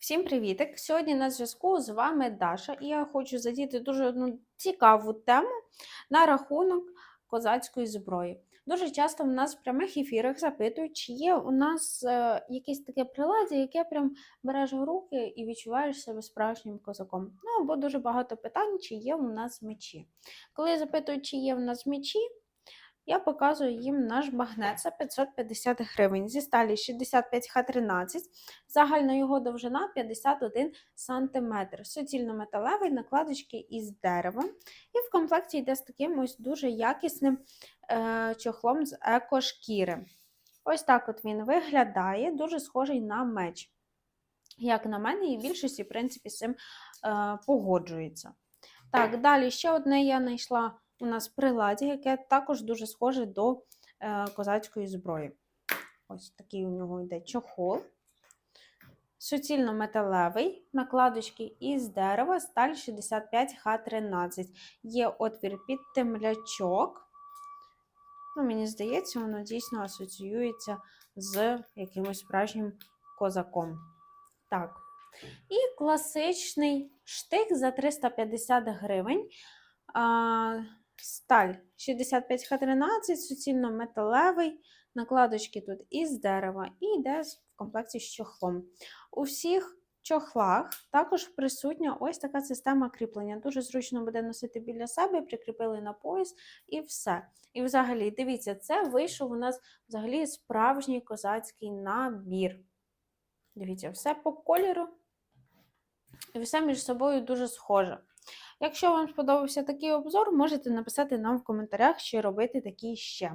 Всім привітик! Сьогодні на зв'язку з вами Даша, і я хочу задіти дуже одну цікаву тему на рахунок козацької зброї. Дуже часто в нас в прямих ефірах запитують, чи є у нас е, якесь таке приладдя, яке прям береш в руки і відчуваєш себе справжнім козаком. Ну або дуже багато питань, чи є у нас мечі. Коли запитують, чи є у нас мечі, я показую їм наш багнет це 550 гривень зі сталі 65Х13, загальна його довжина 51 см, суцільно-металевий, накладочки із дерева. І в комплекті йде з таким ось дуже якісним е, чохлом з екошкіри. Ось так от він виглядає, дуже схожий на меч. Як на мене, і більшості, в принципі, з цим е, погоджується. Так, далі ще одне я знайшла у нас приладдя, яке також дуже схоже до е, козацької зброї. Ось такий у нього йде чохол. Суцільно-металевий, накладочки із дерева, сталь 65Х13. Є отвір під темлячок. Ну, мені здається, воно дійсно асоціюється з якимось справжнім козаком. Так. І класичний штик за 350 гривень. Сталь 65Х13, суцільно металевий, накладочки тут із дерева і йде в комплекті з чохлом. У всіх чохлах також присутня ось така система кріплення. Дуже зручно буде носити біля себе, прикріпили на пояс і все. І взагалі, дивіться, це вийшов у нас взагалі справжній козацький набір. Дивіться, все по кольору. І все між собою дуже схоже. Якщо вам сподобався такий обзор, можете написати нам в коментарях, що робити такі ще.